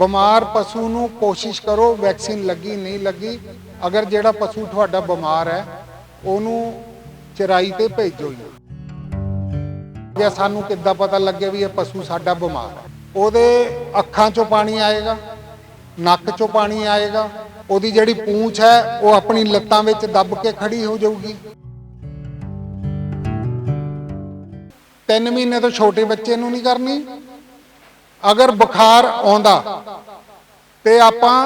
ਬਿਮਾਰ ਪਸ਼ੂ ਨੂੰ ਕੋਸ਼ਿਸ਼ ਕਰੋ, ਵੈਕਸੀਨ ਲੱਗੀ, ਨਹੀਂ ਲੱਗੀ। ਅਗਰ ਜਿਹੜਾ ਪਸ਼ੂ ਤੁਹਾਡਾ ਬਿਮਾਰ ਹੈ, ਉਹਨੂੰ ਚਰਾਈ ਤੇ ਭੇਜੋ ਜੀ। ਜਾਂ ਸਾਨੂੰ ਕਿੱਦਾਂ ਪਤਾ ਲੱਗੇ ਵੀ ਇਹ ਪਸ਼ੂ ਸਾਡਾ ਬਿਮਾਰ ਹੈ, ਉਹਦੇ ਅੱਖਾਂ 'ਚੋਂ ਪਾਣੀ ਆਏਗਾ, ਨੱਕ 'ਚੋਂ ਪਾਣੀ ਆਏਗਾ, ਉਹਦੀ ਜਿਹੜੀ ਪੂੰਛ ਹੈ, ਉਹ ਆਪਣੀ ਲੱਤਾਂ ਵਿੱਚ ਦੱਬ ਕੇ ਖੜੀ ਹੋ ਜਾਊਗੀ। 3 ਮਹੀਨੇ ਤੋਂ ਛੋਟੇ ਬੱਚੇ ਨੂੰ ਨਹੀਂ ਕਰਨੀ ਅਗਰ ਬੁਖਾਰ ਆਉਂਦਾ ਤੇ ਆਪਾਂ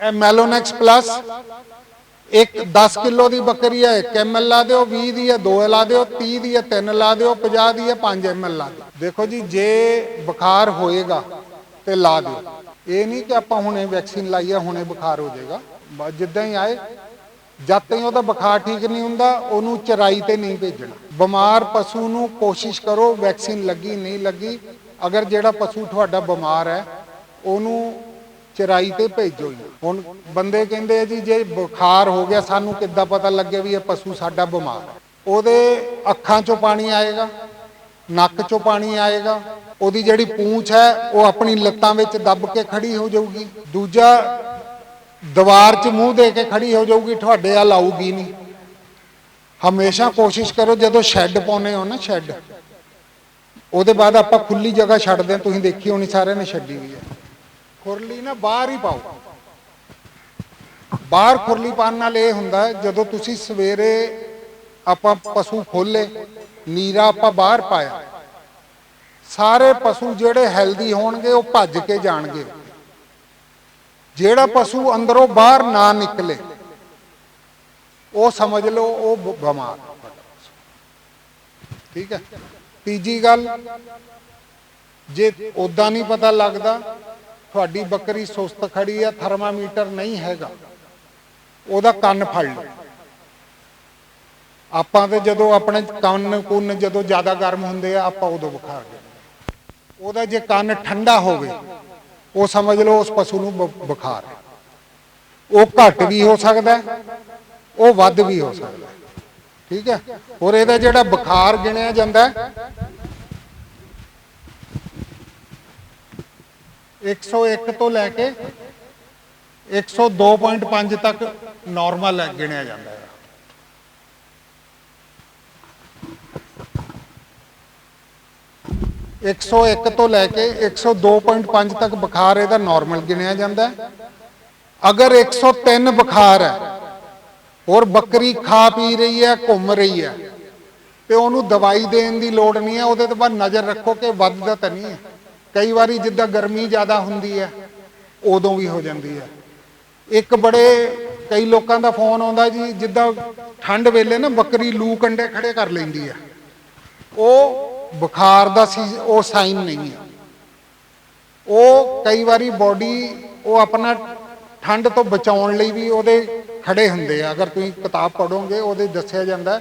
ਇਹ ਮੈਲੋਨੈਕਸ ਪਲੱਸ ਇੱਕ 10 ਕਿਲੋ ਦੀ ਬੱਕਰੀ ਹੈ 1 ml ਲਾ ਦਿਓ 20 ਦੀ ਹੈ 2 ਲਾ ਦਿਓ 30 ਦੀ ਹੈ 3 ਲਾ ਦਿਓ 50 ਦੀ ਹੈ 5 ml ਲਾ ਦਿਓ। ਦੇਖੋ ਜੀ, ਜੇ ਬੁਖਾਰ ਹੋਏਗਾ ਤੇ ਲਾ ਦਿਓ। ਇਹ ਨਹੀਂ ਕਿ ਆਪਾਂ ਹੁਣੇ ਵੈਕਸੀਨ ਲਾਈ ਹੈ ਹੁਣੇ ਬੁਖਾਰ ਹੋ ਜਾਏਗਾ। ਬਸ ਜਿੱਦਾਂ ਹੀ ਆਏ, ਜਦ ਤਾਈਂ ਉਹਦਾ ਬੁਖਾਰ ਠੀਕ ਨਹੀਂ ਹੁੰਦਾ, ਉਹਨੂੰ ਚਰਾਈ ਤੇ ਨਹੀਂ ਭੇਜਣਾ। ਬਿਮਾਰ ਪਸ਼ੂ ਨੂੰ ਕੋਸ਼ਿਸ਼ ਕਰੋ ਵੈਕਸੀਨ ਲੱਗੀ, ਨਹੀਂ ਲੱਗੀ ਅਗਰ ਜਿਹੜਾ ਪਸ਼ੂ ਤੁਹਾਡਾ ਬਿਮਾਰ ਹੈ, ਉਹਨੂੰ ਚਰਾਈ ਤੇ ਭੇਜੋ ਹੀ ਹੁਣ ਬੰਦੇ ਕਹਿੰਦੇ ਆ ਜੀ, ਜੇ ਬੁਖਾਰ ਹੋ ਗਿਆ, ਸਾਨੂੰ ਕਿੱਦਾਂ ਪਤਾ ਲੱਗੇ ਵੀ ਇਹ ਪਸ਼ੂ ਸਾਡਾ ਬਿਮਾਰ ਹੈ? ਉਹਦੇ ਅੱਖਾਂ 'ਚੋਂ ਪਾਣੀ ਆਏਗਾ, ਨੱਕ 'ਚੋਂ ਪਾਣੀ ਆਏਗਾ, ਉਹਦੀ ਜਿਹੜੀ ਪੂੰਛ ਹੈ, ਉਹ ਆਪਣੀ ਲੱਤਾਂ ਵਿੱਚ ਦੱਬ ਕੇ ਖੜੀ ਹੋ ਜਾਊਗੀ। ਦੂਜਾ, ਦੀਵਾਰ 'ਚ ਮੂੰਹ ਦੇ ਕੇ ਖੜੀ ਹੋ ਜਾਊਗੀ, ਤੁਹਾਡੇ ਵੱਲ ਆਊਗੀ ਨਹੀਂ। ਹਮੇਸ਼ਾ ਕੋਸ਼ਿਸ਼ ਕਰੋ, ਜਦੋਂ ਸ਼ੈੱਡ ਪਾਉਨੇ ਹੋ ਨਾ, ਸ਼ੈੱਡ। ਉਹਦੇ ਬਾਅਦ ਆਪਾਂ ਖੁੱਲੀ ਜਗ੍ਹਾ ਛੱਡਦੇ ਹਾਂ, ਤੁਸੀਂ ਦੇਖੀ ਹੋਣੀ ਸਾਰਿਆਂ ਨੇ ਛੱਡੀ ਹੋਈ ਹੈ। ਖੁਰਲੀ ਨਾ ਬਾਹਰ ਹੀ ਪਾਓ। ਬਾਹਰ ਖੁਰਲੀ ਪਾਉਣ ਨਾਲ ਇਹ ਹੁੰਦਾ, ਜਦੋਂ ਤੁਸੀਂ ਸਵੇਰੇ ਆਪਾਂ ਪਸ਼ੂ ਖੋਲੇ ਨੀਰਾ ਆਪਾਂ ਬਾਹਰ ਪਾਇਆ। ਸਾਰੇ ਪਸ਼ੂ ਜਿਹੜੇ ਹੈਲਦੀ ਹੋਣਗੇ, ਉਹ ਭੱਜ ਕੇ ਜਾਣਗੇ। ਜਿਹੜਾ ਪਸ਼ੂ ਅੰਦਰੋਂ ਬਾਹਰ ਨਾ ਨਿਕਲੇ, ਉਹ ਸਮਝ ਲਓ, ਉਹ ਬ- ਬਿਮਾਰ। ਠੀਕ ਹੈ? ਤੀਜੀ ਗੱਲ, ਜੇ ਉਦਾਂ ਨਹੀਂ ਪਤਾ ਲੱਗਦਾ, ਤੁਹਾਡੀ ਬੱਕਰੀ ਸੁਸਤ ਖੜੀ ਆ, ਥਰਮਾਮੀਟਰ ਨਹੀਂ ਹੈਗਾ, ਉਹਦਾ ਕੰਨ ਫੜ ਲਓ। ਆਪਾਂ ਤੇ ਜਦੋਂ ਆਪਣੇ ਕੰਨ ਕੁੰਨ ਜਦੋਂ ਜ਼ਿਆਦਾ ਗਰਮ ਹੁੰਦੇ ਆ, ਆਪਾਂ ਉਦੋਂ ਬੁਖਾਰ ਦੇ ਉਹਦਾ ਜੇ ਕੰਨ ਠੰਡਾ ਹੋਵੇ, ਉਹ ਸਮਝ ਲਓ ਉਸ ਪਸ਼ੂ ਨੂੰ ਬੁਖਾਰ ਹੈ। ਉਹ ਘੱਟ ਵੀ ਹੋ ਸਕਦਾ, ਉਹ ਵੱਧ ਵੀ ਹੋ ਸਕਦਾ। ਠੀਕ ਹੈ? ਔਰ ਇਹਦਾ ਜਿਹੜਾ ਬੁਖਾਰ ਗਿਣਿਆ ਜਾਂਦਾ ਹੈ 101 ਤੋਂ ਲੈ ਕੇ 102.5 ਤੱਕ ਨਾਰਮਲ ਹੈ, ਗਿਣਿਆ ਜਾਂਦਾ ਹੈ। ਇੱਕ ਸੌ ਇੱਕ ਤੋਂ ਲੈ ਕੇ 102.5 ਤੱਕ ਬੁਖਾਰ ਇਹਦਾ ਨਾਰਮਲ ਗਿਣਿਆ ਜਾਂਦਾ ਹੈ। ਅਗਰ 103 ਬੁਖਾਰ ਹੈ ਹੋਰ ਬੱਕਰੀ ਖਾ ਪੀ ਰਹੀ ਹੈ, ਘੁੰਮ ਰਹੀ ਹੈ। ਤੇ ਉਹਨੂੰ ਦਵਾਈ ਦੇਣ ਦੀ ਲੋੜ ਨਹੀਂ ਹੈ, ਉਹਦੇ ਤੇ ਬਾਅਦ ਨਜ਼ਰ ਰੱਖੋ ਕਿ ਵੱਧਦਾ ਤਾਂ ਨਹੀਂ ਹੈ। ਕਈ ਵਾਰੀ ਜਿੱਦਾਂ ਗਰਮੀ ਜ਼ਿਆਦਾ ਹੁੰਦੀ ਹੈ, ਉਦੋਂ ਵੀ ਹੋ ਜਾਂਦੀ ਹੈ। ਇੱਕ ਬੜੇ ਕਈ ਲੋਕਾਂ ਦਾ ਫੋਨ ਆਉਂਦਾ ਜੀ, ਜਿੱਦਾਂ ਠੰਡ ਵੇਲੇ ਨਾ ਬੱਕਰੀ ਲੂ ਕੰਡੇ ਖੜੇ ਕਰ ਲੈਂਦੀ ਹੈ। ਉਹ ਬੁਖਾਰ ਦਾ ਸੀ, ਉਹ ਸਾਈਨ ਨਹੀਂ ਹੈ। ਉਹ ਕਈ ਵਾਰੀ ਬਾਡੀ ਉਹ ਆਪਣਾ ਠੰਡ ਤੋਂ ਬਚਾਉਣ ਲਈ ਵੀ ਉਹਦੇ ਖੜੇ ਹੁੰਦੇ ਆ। ਅਗਰ ਤੁਸੀਂ ਕਿਤਾਬ ਪੜੋਗੇ ਉਹਦੇ ਦੱਸਿਆ ਜਾਂਦਾ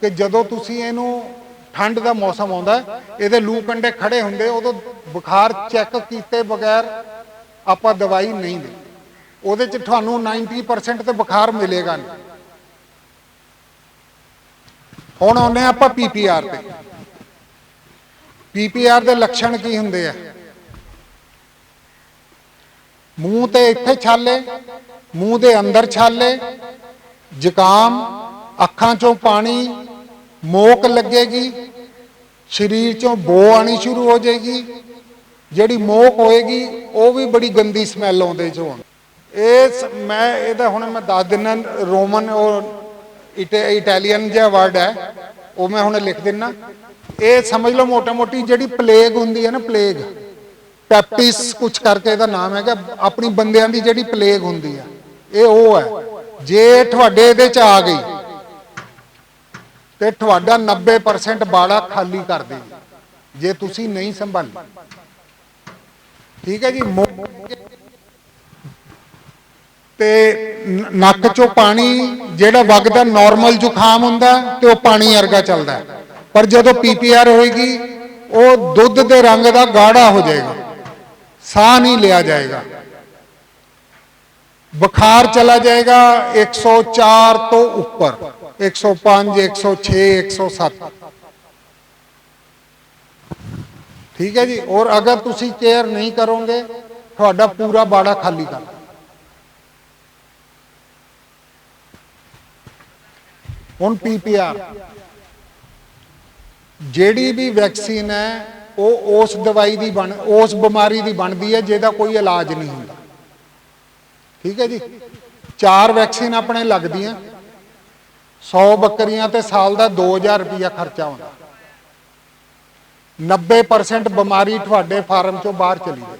ਕਿ ਜਦੋਂ ਤੁਸੀਂ ਇਹਨੂੰ ਠੰਡ ਦਾ ਮੌਸਮ ਆਉਂਦਾ ਇਹਦੇ ਲੂ ਕੰਡੇ ਖੜੇ ਹੁੰਦੇ, ਉਦੋਂ ਬੁਖਾਰ ਚੈੱਕ ਕੀਤੇ ਬਗੈਰ ਆਪਾਂ ਦਵਾਈ ਨਹੀਂ ਦੇ। ਉਹਦੇ ਚ ਤੁਹਾਨੂੰ 90% ਤੇ ਬੁਖਾਰ ਮਿਲੇਗਾ ਨਹੀਂ। ਹੁਣ ਆਉਂਦੇ ਹਾਂ ਆਪਾਂ ਪੀਪੀਆਰ ਤੇ। ਪੀਪੀਆਰ ਦੇ ਲੱਛਣ ਕੀ ਹੁੰਦੇ ਆ? ਮੂੰਹ ਤੇ ਇੱਥੇ ਛਾਲੇ ਮੂੰਹ ਦੇ ਅੰਦਰ ਛਾਲੇ, ਜ਼ੁਕਾਮ, ਅੱਖਾਂ ਚੋਂ ਪਾਣੀ, ਮੋਕ ਲੱਗੇਗੀ, ਸਰੀਰ ਚੋਂ ਬੋ ਆਣੀ ਸ਼ੁਰੂ ਹੋ ਜਾਏਗੀ। ਜਿਹੜੀ ਮੋਕ ਹੋਏਗੀ, ਉਹ ਵੀ ਬੜੀ ਗੰਦੀ ਸਮੈਲ ਆਉਂਦੇ ਚੋਂ ਇਹ ਸ- ਮੈਂ ਇਹਦਾ ਹੁਣ ਮੈਂ ਦੱਸ ਦਿੰਨਾ, ਰੋਮਨ ਉਹ ਇਟਾ- ਇਟਾਲੀਅਨ ਜਿਹਾ ਵਰਡ ਹੈ, ਉਹ ਮੈਂ ਹੁਣ ਲਿਖ ਦਿੰਨਾ। ਇਹ ਸਮਝ ਲਓ ਮੋਟਾ ਮੋਟੀ ਜਿਹੜੀ ਪਲੇਗ ਹੁੰਦੀ ਹੈ ਨਾ ਪਲੇਗ ਪੈਪਟਿਸ ਕੁਝ ਕਰਕੇ ਇਹਦਾ ਨਾਮ ਹੈਗਾ, ਆਪਣੀ ਬੰਦਿਆਂ ਦੀ ਜਿਹੜੀ ਪਲੇਗ ਹੁੰਦੀ ਆ ਇਹ ਉਹ ਹੈ, ਜੇ ਤੁਹਾਡੇ ਇਹਦੇ ਚ ਆ ਗਈ ਤੇ ਤੁਹਾਡਾ 90% ਬਾੜਾ ਖਾਲੀ ਕਰ ਦੇਗੀ ਜੇ ਤੁਸੀਂ ਨਹੀਂ ਸੰਭਾਲੀ। ਠੀਕ ਹੈ ਜੀ ਤੇ ਨੱਕ ਚੋਂ ਪਾਣੀ, ਜਿਹੜਾ ਵਗਦਾ ਨਾਰਮਲ ਜ਼ੁਕਾਮ ਹੁੰਦਾ, ਤੇ ਉਹ ਪਾਣੀ ਵਰਗਾ ਚੱਲਦਾ ਪਰ ਜਦੋਂ ਪੀਪੀਆਰ ਹੋਏਗੀ, ਉਹ ਦੁੱਧ ਦੇ ਰੰਗ ਦਾ ਗਾੜਾ ਹੋ ਜਾਏਗਾ, ਸਾਹ ਨਹੀਂ ਲਿਆ ਜਾਏਗਾ। ਬੁਖਾਰ ਚਲਾ ਜਾਏਗਾ 104 ਤੋਂ ਉੱਪਰ 105 106 107 ਠੀਕ ਹੈ ਜੀ? ਔਰ ਅਗਰ ਤੁਸੀਂ ਕੇਅਰ ਨਹੀਂ ਕਰੋਗੇ, ਤੁਹਾਡਾ ਪੂਰਾ ਬਾੜਾ ਖਾਲੀ ਕਰ ਦੇਣਾ। ਹੁਣ ਪੀਪੀਆਰ ਜਿਹੜੀ ਵੀ ਵੈਕਸੀਨ ਹੈ, ਉਹ ਉਸ ਦਵਾਈ ਦੀ ਬਣ, ਉਸ ਬਿਮਾਰੀ ਦੀ ਬਣਦੀ ਹੈ, ਜਿਹਦਾ ਕੋਈ ਇਲਾਜ ਨਹੀਂ ਹੁੰਦਾ। ਠੀਕ ਹੈ ਜੀ? ਚਾਰ ਵੈਕਸੀਨ ਆਪਣੇ ਲੱਗਦੀਆਂ। 100 ਬੱਕਰੀਆਂ ਤੇ ਸਾਲ ਦਾ 2000 ਰੁਪਇਆ ਖਰਚਾ ਆਉਂਦਾ 90% ਬਿਮਾਰੀ ਤੁਹਾਡੇ ਫਾਰਮ ਚੋਂ ਬਾਹਰ ਚਲੀ ਗਈ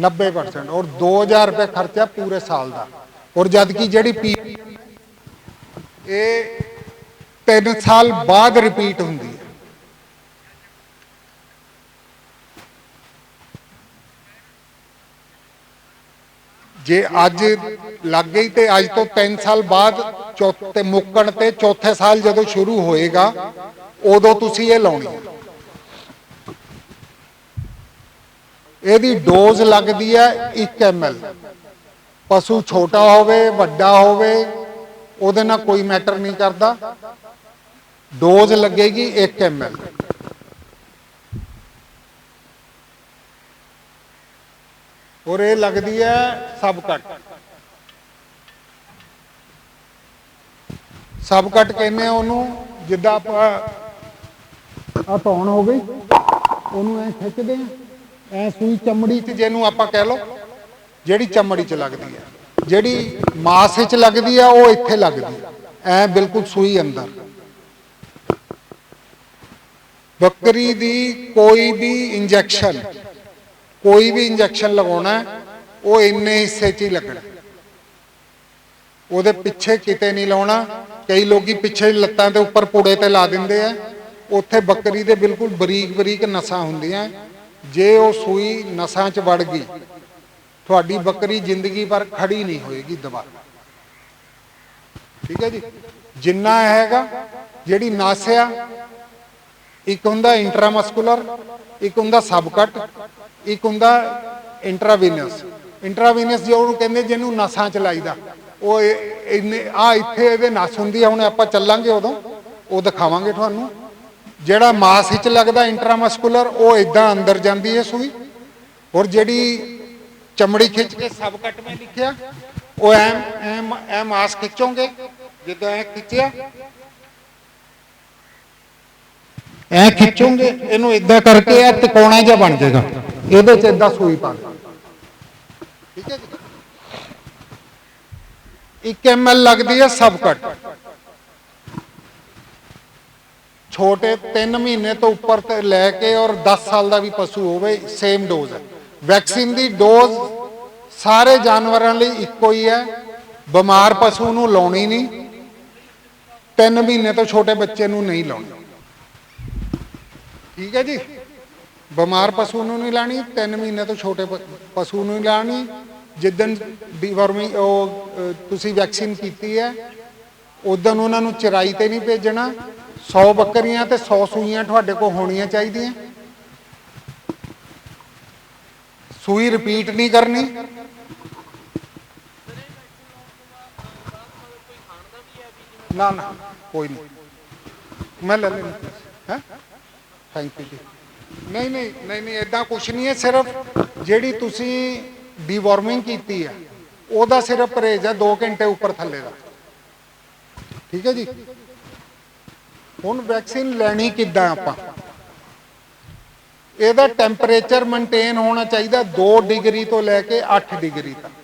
90% ਔਰ 2000 ਰੁਪਏ ਖਰਚਾ ਪੂਰੇ ਸਾਲ ਦਾ। ਔਰ ਜਦ ਕਿ ਜਿਹੜੀ ਪੀ ਇਹ 3 ਸਾਲ ਬਾਅਦ ਰਿਪੀਟ ਹੁੰਦੀ ਹੈ ਜੇ ਅੱਜ ਲੱਗ ਗਈ ਤੇ ਅੱਜ ਤੋਂ 3 ਸਾਲ ਬਾਅਦ ਚੌਥੇ ਮੁੱਕਣ ਤੇ ਚੌਥੇ ਸਾਲ ਜਦੋਂ ਸ਼ੁਰੂ ਹੋਏਗਾ, ਉਦੋਂ ਤੁਸੀਂ ਇਹ ਲਾਉਣੀ ਇਹਦੀ ਡੋਜ਼ ਲੱਗਦੀ ਹੈ 1 ml ਪਸ਼ੂ ਛੋਟਾ ਹੋਵੇ, ਵੱਡਾ ਹੋਵੇ, ਉਹਦੇ ਨਾਲ ਕੋਈ ਮੈਟਰ ਨਹੀਂ ਕਰਦਾ। ਡੋਜ਼ ਲੱਗੇਗੀ 1 ml ਔਰ ਇਹ ਲੱਗਦੀ ਹੈ ਸਬ ਕੱਟ। ਸਬ ਕੱਟ ਕਹਿੰਦੇ ਉਹਨੂੰ, ਜਿੱਦਾਂ ਆਪਾਂ ਆ ਧੌਣ ਹੋ ਗਈ, ਉਹਨੂੰ ਐ ਖਿੱਚਦੇ ਆ, ਐ ਸੂਈ ਚਮੜੀ 'ਚ ਜਿਹਨੂੰ ਆਪਾਂ ਕਹਿ ਲਓ, ਜਿਹੜੀ ਚਮੜੀ 'ਚ ਲੱਗਦੀ ਹੈ ਜਿਹੜੀ ਮਾਸ 'ਚ ਲੱਗਦੀ ਆ, ਉਹ ਇੱਥੇ ਲੱਗਦੀ ਐ ਬਿਲਕੁਲ ਸੂਈ ਅੰਦਰ। ਬੱਕਰੀ ਦੀ ਕੋਈ ਵੀ ਇੰਜੈਕਸ਼ਨ ਕੋਈ ਵੀ ਇੰਜੈਕਸ਼ਨ ਲਗਾਉਣਾ ਉਹ ਇੰਨੇ ਹਿੱਸੇ 'ਚ ਹੀ ਲੱਗਣਾ। ਉਹਦੇ ਪਿੱਛੇ ਕਿਤੇ ਨਹੀਂ ਲਾਉਣਾ। ਕਈ ਲੋਕੀ ਪਿੱਛੇ ਲੱਤਾਂ ਦੇ ਉੱਪਰ ਪੁੜੇ ਤੇ ਲਾ ਦਿੰਦੇ ਆ। ਉੱਥੇ ਬੱਕਰੀ ਦੇ ਬਿਲਕੁਲ ਬਰੀਕ ਬਰੀਕ ਨਸਾਂ ਹੁੰਦੀਆਂ। ਜੇ ਉਹ ਸੂਈ ਨਸਾਂ 'ਚ ਵੜ ਗਈ, ਤੁਹਾਡੀ ਬੱਕਰੀ ਜ਼ਿੰਦਗੀ ਭਰ ਖੜੀ ਨਹੀਂ ਹੋਏਗੀ ਦੁਬਾਰਾ। ਠੀਕ ਹੈ ਜੀ? ਜਿੰਨਾ ਹੈਗਾ, ਜਿਹੜੀ ਨਸ ਆ ਇੱਕ ਹੁੰਦਾ ਇੰਟਰਾਮਸਕੂਲਰ ਇੱਕ ਹੁੰਦਾ ਸਬਕਟ ਇੱਕ ਹੁੰਦਾ ਇੰਟਰਾਵੀਨਸ ਇੰਟਰਾਵੀਨਸ ਜੋ ਕਹਿੰਦੇ ਜਿਹਨੂੰ ਨਸਾਂ ਚ ਲਾਈਦਾ ਉਹ ਆ ਇੱਥੇ ਇਹਦੇ ਨਸ ਹੁੰਦੀ ਆ ਹੁਣ ਆਪਾਂ ਚੱਲਾਂਗੇ ਉਦੋਂ ਉਹ ਦਿਖਾਵਾਂਗੇ ਤੁਹਾਨੂੰ ਜਿਹੜਾ ਮਾਸ ਵਿੱਚ ਲੱਗਦਾ ਇੰਟਰਾਮਸਕੂਲਰ ਉਹ ਇਦਾਂ ਅੰਦਰ ਜਾਂਦੀ ਹੈ ਸੂਈ ਔਰ ਜਿਹੜੀ ਚਮੜੀ ਖਿੱਚ ਕੇ ਸਬ ਕੱਟ ਮੈਂ ਲਿਖਿਆ ਉਹ ਐਮ ਐਮ ਐ ਮਾਸ ਖਿੱਚੋਗੇ ਜਦੋਂ ਐ ਖਿੱਚਿਆ ਐ ਖਿੱਚੋਗੇ, ਇਹਨੂੰ ਇਦਾਂ ਕਰਕੇ ਇਹ ਤਿਕੋਣਾ ਜਿਹਾ ਬਣ ਜਾਏਗਾ। ਇਹਦੇ ਚ ਇਦਾਂ ਸੂਈ ਪਾ ਠੀਕ ਹੈ ਜੀ? 1 ml ਲੱਗਦੀ ਹੈ ਸਬ ਕੱਟ। ਛੋਟੇ 3 ਮਹੀਨੇ ਤੋਂ ਉੱਪਰ ਤੇ ਲੈ ਕੇ ਔਰ 10 ਸਾਲ ਦਾ ਵੀ ਪਸ਼ੂ ਹੋਵੇ ਸੇਮ ਡੋਜ਼ ਹੈ। ਵੈਕਸੀਨ ਦੀ ਡੋਜ਼ ਸਾਰੇ ਜਾਨਵਰਾਂ ਲਈ ਇੱਕੋ ਹੀ ਹੈ। ਬਿਮਾਰ ਪਸ਼ੂ ਨੂੰ ਲਾਉਣੀ ਨਹੀਂ। 3 ਮਹੀਨੇ ਤੋਂ ਛੋਟੇ ਬੱਚੇ ਨੂੰ ਨਹੀਂ ਲਾਉਣੀ। ਠੀਕ ਹੈ ਜੀ? ਬਿਮਾਰ ਪਸ਼ੂ ਨੂੰ ਨਹੀਂ ਲਾਣੀ 3 ਮਹੀਨੇ ਤੋਂ ਛੋਟੇ ਪਸ਼ੂ ਨੂੰ ਨਹੀਂ ਲਾਣੀ। ਜਿੱਦਨ ਡੀਵਰਮਿੰਗ ਉਹ ਤੁਸੀਂ ਵੈਕਸੀਨ ਕੀਤੀ ਹੈ ਉਦੋਂ ਉਹਨਾਂ ਨੂੰ ਚਰਾਈ ਤੇ ਨਹੀਂ ਭੇਜਣਾ। 100 ਬੱਕਰੀਆਂ ਤੇ 100 ਸੂਈਆਂ ਤੁਹਾਡੇ ਕੋਲ ਹੋਣੀਆਂ ਚਾਹੀਦੀਆਂ। ਸੂਈ ਰਿਪੀਟ ਨਹੀਂ ਕਰਨੀ। ਨਾ ਨਾ, ਕੋਈ ਨਹੀਂ। ਮੈਂ ਲੈ ਲੈਣਾ ਹੈ? ਥੈਂਕ ਯੂ ਜੀ। ਨਹੀਂ ਨਹੀਂ ਨਹੀਂ ਨਹੀਂ ਇਦਾਂ ਕੁਝ ਨਹੀਂ ਹੈ, ਸਿਰਫ ਜਿਹੜੀ ਤੁਸੀਂ ਡੀਵਾਰਮਿੰਗ ਕੀਤੀ ਹੈ, ਉਹਦਾ ਸਿਰਫ ਪਰਹੇਜ਼ ਹੈ 2 ਘੰਟੇ ਉੱਪਰ ਥੱਲੇ ਦਾ। ਠੀਕ ਹੈ ਜੀ? ਹੁਣ ਵੈਕਸੀਨ ਲੈਣੀ ਕਿੱਦਾਂ ਆਪਾਂ? ਇਹਦਾ ਟੈਂਪਰੇਚਰ ਮੇਨਟੇਨ ਹੋਣਾ ਚਾਹੀਦਾ 2 ਡਿਗਰੀ ਤੋਂ ਲੈ ਕੇ 8 ਡਿਗਰੀ ਤੱਕ।